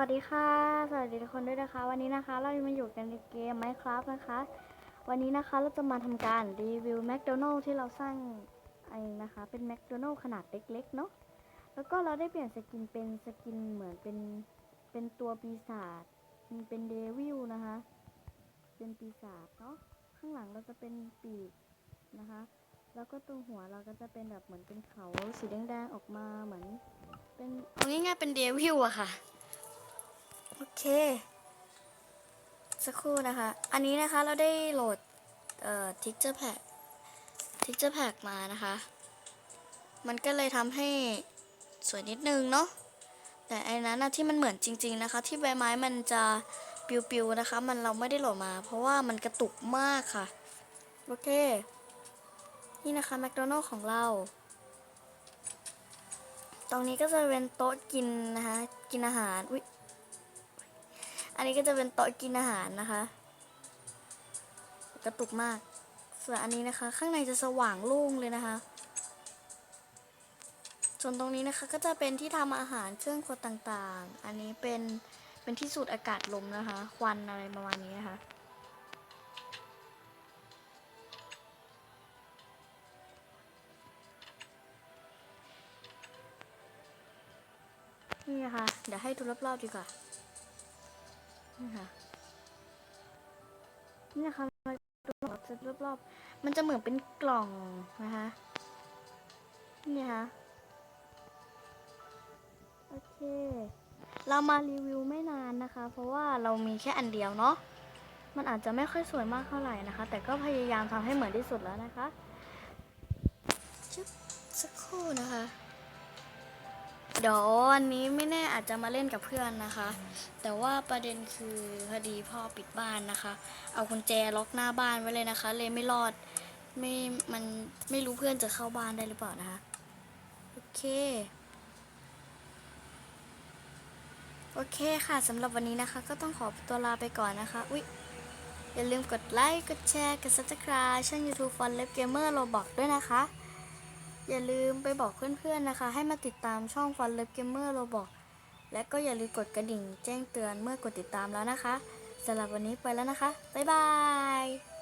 วัสดีค่ะ สวัสดีทุกคนด้วยนะคะ วันนี้นะคะเรามาอยู่กันในเกม Minecraft นะคะ วันนี้นะคะเราจะมาทำการรีวิวแมคโดนัลล์ที่เราสร้างเองนะคะเป็นแมคโดนัลล์ขนาดเล็กๆเนาะแล้วก็เราได้เปลี่ยนสกินเป็นสกินเหมือนเป็นเป็นตัวปีศาจเป็นเดวิลนะคะ เป็นปีศาจเนาะข้างหลังเราจะเป็นปีกนะคะ แล้วก็ตรงหัวเราก็จะเป็นแบบเหมือนเป็นเขาสีแดงๆออกมาเหมือน เป็นเอาง่ายๆเป็นเดวิลอะค่ะ โอเค สักครู่นะคะ อันนี้นะคะเราได้โหลดเอ่อ texture pack texture pack มานะคะ มันก็เลยทำให้สวยนิดนึงเนาะ แต่ไอ้นั้นนะที่มันเหมือนจริง ๆนะคะ ที่ใบไม้มันจะปิวๆนะคะ มันเราไม่ได้โหลดมา เพราะว่ามันกระตุกมากค่ะ โอเค นี่นะคะแมคโดนัลล์ของเรา ตรงนี้ก็จะเป็นโต๊ะกินนะคะ กินอาหารอุ๊ย อันนี้ก็จะเป็นโต๊ะกินอาหารนะคะ กระตุกมาก ส่วนอันนี้นะคะ ข้างในจะสว่างโล่งเลยนะคะ ส่วนตรงนี้นะคะก็จะเป็นที่ทำอาหารเครื่องครัวต่างๆ อันนี้เป็นเป็นที่สูดอากาศลมนะคะ ควันอะไรประมาณนี้นะคะนี่นะคะ เดี๋ยวให้ดูรอบๆดีกว่า นี่ค่ะนี่นะคะมันรอบๆรอบๆ มันจะเหมือนเป็นกล่องนะคะนี่ค่ะโอเค เรามารีวิวไม่นานนะคะ เพราะว่าเรามีแค่อันเดียวเนาะมันอาจจะไม่ค่อยสวยมากเท่าไหร่นะคะ แต่ก็พยายามทำให้เหมือนที่สุดแล้วนะคะ สักครู่นะคะ เดี๋ยววันนี้ไม่แน่อาจจะมาเล่นกับเพื่อนนะคะ แต่ว่าประเด็นคือพอดีพ่อปิดบ้านนะคะ เอากุญแจล็อกหน้าบ้านไว้เลยนะคะ เลยไม่รอดไม่มันไม่รู้เพื่อนจะเข้าบ้านได้หรือเปล่านะคะโอเคโอเคค่ะสำหรับวันนี้นะคะ ก็ต้องขอตัวลาไปก่อนนะคะอุ๊ยอย่าลืมกดไลค์ กดแชร์ กด subscribe ช่อง YouTube Fun Lab Gamer Roblox ด้วยนะคะ อย่าลืมไปบอกเพื่อนๆนะคะ ให้มาติดตามช่องฟันเล็บเกมเมอร์โรบอกและก็อย่าลืมกดกระดิ่งแจ้งเตือนเมื่อกดติดตามแล้วนะคะสำหรับวันนี้ไปแล้วนะคะ บ๊ายบาย